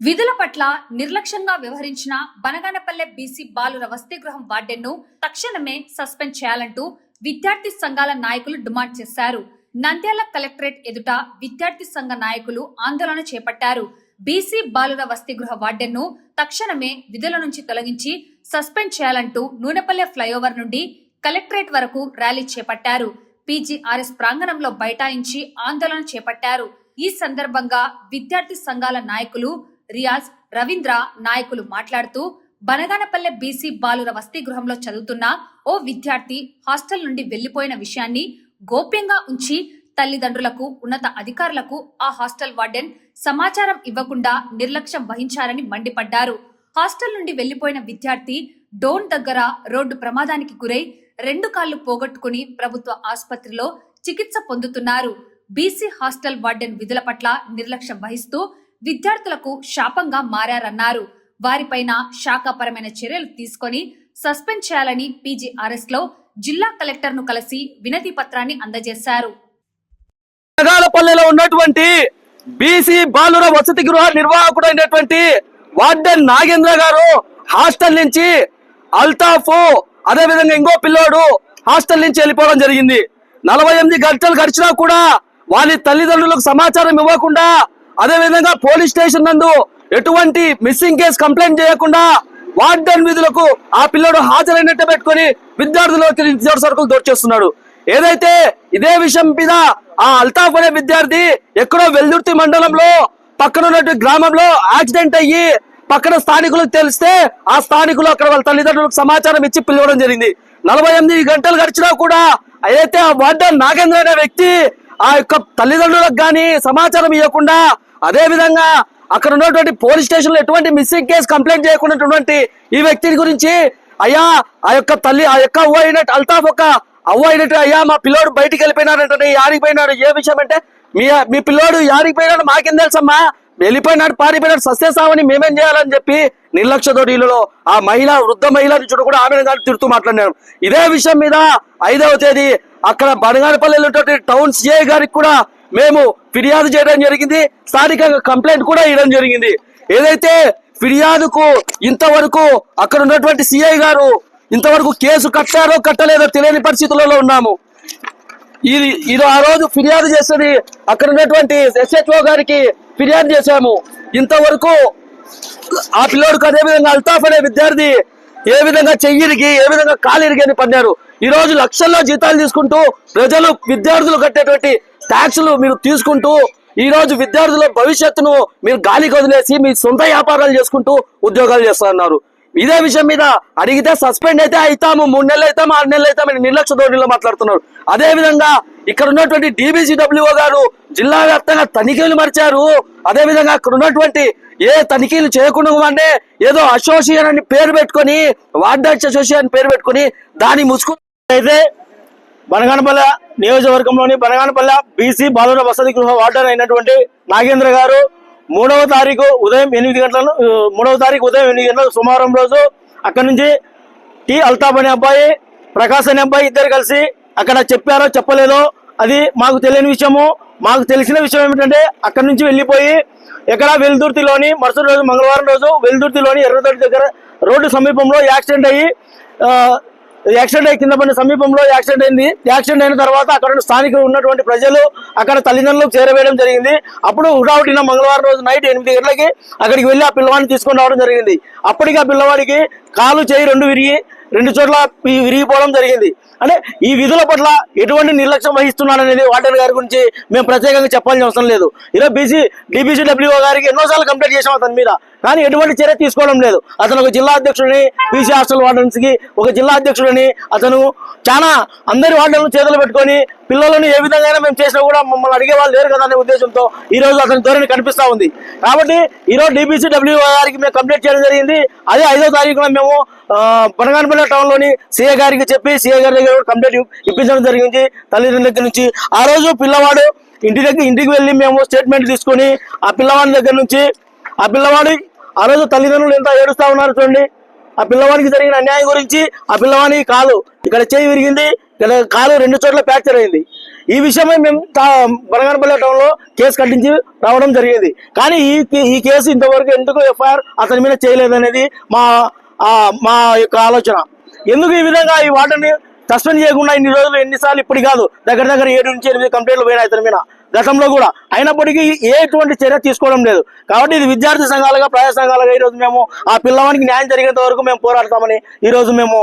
విధుల పట్ల నిర్లక్ష్యంగా వ్యవహరించిన బనగానపల్లె బీసీ బాలుర వసతి గృహం వార్డెన్ను తక్షణమే సస్పెండ్ చేయాలంటూ విద్యార్థి సంఘాల నాయకులు డిమాండ్ చేశారు. నంద్యాల కలెక్టరేట్ ఎదుట విద్యార్థి సంఘ నాయకులు ఆందోళన చేపట్టారు. బీసీ బాలుర వసతి గృహ వార్డెన్ను తక్షణమే విధుల నుంచి తొలగించి సస్పెండ్ చేయాలంటూ నూనెపల్లె ఫ్లైఓవర్ నుండి కలెక్టరేట్ వరకు ర్యాలీ చేపట్టారు. పీజీఆర్ఎస్ ప్రాంగణంలో బైఠాయించి ఆందోళన చేపట్టారు. ఈ సందర్భంగా విద్యార్థి సంఘాల నాయకులు రియాజ్ రవీంద్ర నాయకులు మాట్లాడుతూ బనగానపల్లె బీసీ బాలుర వసతి గృహంలో చదువుతున్న ఓ విద్యార్థి హాస్టల్ నుండి వెళ్ళిపోయిన విషయాన్ని గోప్యంగా ఉంచి తల్లిదండ్రులకు ఉన్నత అధికారులకు ఆ హాస్టల్ వార్డెన్ సమాచారం ఇవ్వకుండా నిర్లక్ష్యం వహించారని మండిపడ్డారు. హాస్టల్ నుండి వెళ్ళిపోయిన విద్యార్థి డోన్ దగ్గర రోడ్డు ప్రమాదానికి గురై రెండు కాళ్ళు పోగొట్టుకుని ప్రభుత్వ ఆసుపత్రిలో చికిత్స పొందుతున్నారు. బీసీ హాస్టల్ వార్డెన్ విధుల పట్ల నిర్లక్ష్యం వహిస్తూ విద్యార్థులకు శాపంగా మారారన్నారు. వారిపైన శాఖాపరమైన చర్యలు తీసుకొని సస్పెండ్ చేయాలని పీజీఆర్ఎస్లో జిల్లా కలెక్టర్ను కలిసి వినతి పత్రాన్ని అందజేశారు. నగాలపల్లెలో ఉన్నటువంటి బీసీ బాలుర వసతి గృహ నిర్వాహకుడు అయినటువంటి వార్డెన్ నాగేంద్ర గారు హాస్టల్ నుంచి అల్తాఫ్ అదే విధంగా ఇంకో పిల్లోడు హాస్టల్ నుంచి వెళ్ళిపోవడం జరిగింది. నలభై ఎనిమిది గంటలు గడిచినా కూడా వారి తల్లిదండ్రులకు సమాచారం ఇవ్వకుండా అదే విధంగా పోలీస్ స్టేషన్ నందు ఎటువంటి మిస్సింగ్ కేసు కంప్లైంట్ చేయకుండా వార్డెన్ విధులకు ఆ పిల్లడు హాజరైనట్టు పెట్టుకొని విద్యార్థులకు నిత్యావసర సరుకులు దోచేస్తున్నాడు. ఏదైతే ఇదే విషయం మీద ఆ అల్తాఫ్ అనే విద్యార్థి ఎక్కడో వెల్దుర్తి మండలంలో పక్కన ఉన్నటువంటి గ్రామంలో యాక్సిడెంట్ అయ్యి పక్కన స్థానికులకు తెలిస్తే ఆ స్థానికులు అక్కడ వాళ్ళ తల్లిదండ్రులకు సమాచారం ఇచ్చి పిలవడం జరిగింది. నలభై ఎనిమిది గంటలు గడిచినా కూడా అయితే ఆ వార్డెన్ నాగేంద్ర అనే వ్యక్తి ఆ యొక్క తల్లిదండ్రులకు కానీ సమాచారం ఇవ్వకుండా అదే విధంగా అక్కడ ఉన్నటువంటి పోలీస్ స్టేషన్లో ఎటువంటి మిస్సింగ్ కేసు కంప్లైంట్ చేయకుండాటువంటి ఈ వ్యక్తిని గురించి అయ్యా ఆ యొక్క తల్లి ఆ యొక్క అవ్వ అయినట్టు అల్తాఫ్ ఒక అవ్వ అయినట్టు అయ్యా మా పిల్లోడు బయటికి వెళ్ళిపోయినాడంటే యాడికి పోయినాడు ఏ విషయం అంటే మీ మీ పిల్లోడు యాడికి పోయినాడు మాకేం తెలుసమ్మా వెళ్ళిపోయినాడు పారిపోయినాడు సస్యసావని మేమేం చేయాలని చెప్పి నిర్లక్ష్య తోడీలలో ఆ మహిళ వృద్ధ మహిళ చూడ కూడా ఆమె గారు తిడుతూ మాట్లాడినాను ఇదే విషయం మీద ఐదవ తేదీ అక్కడ బనగానపల్లిలో టౌన్ సిఐ గారికి కూడా మేము ఫిర్యాదు చేయడం జరిగింది. స్థానికంగా కంప్లైంట్ కూడా ఇవ్వడం జరిగింది. ఏదైతే ఫిర్యాదుకు ఇంతవరకు అక్కడ ఉన్నటువంటి సిఐ గారు ఇంతవరకు కేసు కట్టారో కట్టలేదో తెలియని పరిస్థితులలో ఉన్నాము. ఇది ఇది ఆ రోజు ఫిర్యాదు చేసేది అక్కడ ఉన్నటువంటి ఎస్హెచ్ఓ గారికి ఫిర్యాదు చేశాము. ఇంతవరకు ఆ పిల్లోడికి అదే విధంగా అల్తాఫ్ అనే విద్యార్థి ఏ విధంగా చెయ్యిరిగి ఏ విధంగా కాలిరిగి అని పన్నారు ఈ రోజు లక్షల్లో జీతాలు తీసుకుంటూ ప్రజలు విద్యార్థులు కట్టేటువంటి ట్యాక్సులు మీరు తీసుకుంటూ ఈ రోజు విద్యార్థుల భవిష్యత్తును మీరు గాలికి వదిలేసి మీ సొంత వ్యాపారాలు చేసుకుంటూ ఉద్యోగాలు చేస్తున్నారు ఇదే విషయం మీద అడిగితే సస్పెండ్ అయితే అవుతాము మూడు నెలలు అవుతాము ఆరు నెలలు అవుతామని నిర్లక్ష్య ధోరణిలో మాట్లాడుతున్నారు. అదే విధంగా ఇక్కడ ఉన్నటువంటి డిబిసిడబ్ల్యూఓ గారు జిల్లా వ్యాప్తంగా తనిఖీలు మరిచారు. అదే విధంగా అక్కడ ఉన్నటువంటి ఏ తనిఖీలు చేయకుండా అంటే ఏదో అసోసియేషన్ అని పేరు పెట్టుకొని వార్డర్స్ అసోసియేషన్ పేరు పెట్టుకొని దాని ముసుకు అయితే బనగానపల్లె నియోజకవర్గంలోని బనగానపల్లె బీసీ బాలుర వసతి గృహ వార్డర్ అయినటువంటి నాగేంద్ర గారు మూడవ తారీఖు ఉదయం ఎనిమిది గంటల మూడవ తారీఖు ఉదయం ఎనిమిది గంటల సోమవారం రోజు అక్కడి నుంచి టి. అల్తాబ్ అనే అబ్బాయి ప్రకాశ్ అనే అబ్బాయి ఇద్దరు కలిసి అక్కడ చెప్పారో చెప్పలేదో అది మాకు తెలియని విషయము. మాకు తెలిసిన విషయం ఏమిటంటే అక్కడి నుంచి వెళ్ళిపోయి ఎక్కడ వెల్దుర్తిలోని మరుసటి రోజు మంగళవారం రోజు వెల్దుర్తిలోని ఎర్రదొడ్డి దగ్గర రోడ్డు సమీపంలో యాక్సిడెంట్ అయ్యి యాక్సిడెంట్ అయ్యి కింద పడిన సమీపంలో యాక్సిడెంట్ అయింది. యాక్సిడెంట్ అయిన తర్వాత అక్కడ స్థానికులు ఉన్నటువంటి ప్రజలు అక్కడ తల్లిదండ్రులకు చేరవేయడం జరిగింది. అప్పుడు హుటాహుటిన మంగళవారం రోజు నైట్ ఎనిమిది గంటలకి అక్కడికి వెళ్ళి ఆ పిల్లవాడిని తీసుకొని రావడం జరిగింది. అప్పటికి ఆ పిల్లవాడికి కాలు చేయి రెండు విరిగి రెండు చోట్ల విరిగిపోవడం జరిగింది. అంటే ఈ విధుల పట్ల ఎటువంటి నిర్లక్ష్యం వహిస్తున్నారనేది వాటర్ గారి గురించి మేము ప్రత్యేకంగా చెప్పాల్సిన అవసరం లేదు. ఈరోజు బీసీ డీబీసీడబ్ల్యూ గారికి ఎన్నోసార్లు కంప్లైంట్ చేసాం అతని మీద. కానీ ఎటువంటి చర్య తీసుకోవడం లేదు. అతను ఒక జిల్లా అధ్యక్షుడిని బీసీ హాస్టల్ వార్డెన్స్కి ఒక జిల్లా అధ్యక్షుడిని అతను చాలా అందరి వార్డులను చేతులు పెట్టుకొని పిల్లలను ఏ విధంగా మేము చేసినా కూడా మమ్మల్ని అడిగే వాళ్ళు లేరు కదా అనే ఉద్దేశంతో ఈ రోజు అతని ధోరణి కనిపిస్తా ఉంది. కాబట్టి ఈరోజు రోజు డీబీసీడబ్ల్యూ గారికి మేము కంప్లైంట్ చేయడం జరిగింది. అదే ఐదో తారీఖున మేము బనగానపల్లి టౌన్లోని సీఏ గారికి చెప్పి సీఏ గారి దగ్గర కంప్లైంట్ ఇప్పించడం జరిగింది. తల్లిదండ్రుల దగ్గర నుంచి ఆ రోజు పిల్లవాడు ఇంటి దగ్గర ఇంటికి వెళ్ళి మేము స్టేట్మెంట్ తీసుకొని ఆ పిల్లవాడి దగ్గర నుంచి ఆ పిల్లవాడి ఆ రోజు తల్లిదండ్రులు ఎంత ఏడుస్తా ఉన్నారు చూడండి. ఆ పిల్లవాడికి జరిగిన అన్యాయం గురించి ఆ పిల్లవాడి కాలు ఇక్కడ చేయి విరిగింది ఇక్కడ కాలు రెండు చోట్ల ఫ్రాక్చర్ అయింది. ఈ విషయమై మేము బనగానపల్లి టౌన్లో కేసు కట్టించి రావడం జరిగేది. కానీ ఈ ఈ కేసు ఇంతవరకు ఎందుకు ఎఫ్ఐఆర్ అతని మీద చేయలేదనేది మా మా యొక్క ఆలోచన. ఎందుకు ఈ విధంగా ఈ వాటర్ని సస్పెండ్ చేయకుండా ఇన్ని రోజులు ఎన్నిసార్లు ఇప్పుడు కాదు దగ్గర దగ్గర ఏడు నుంచి ఎనిమిది కంప్లైంట్లు పోయినాయి ఇతని మీద. గతంలో కూడా. అయినప్పటికీ ఏ ఎటువంటి చర్య తీసుకోవడం లేదు. కాబట్టి ఇది విద్యార్థి సంఘాలుగా ప్రజా సంఘాలుగా ఈ రోజు మేము ఆ పిల్లవానికి న్యాయం జరిగేంత వరకు మేము పోరాడతామని ఈ రోజు మేము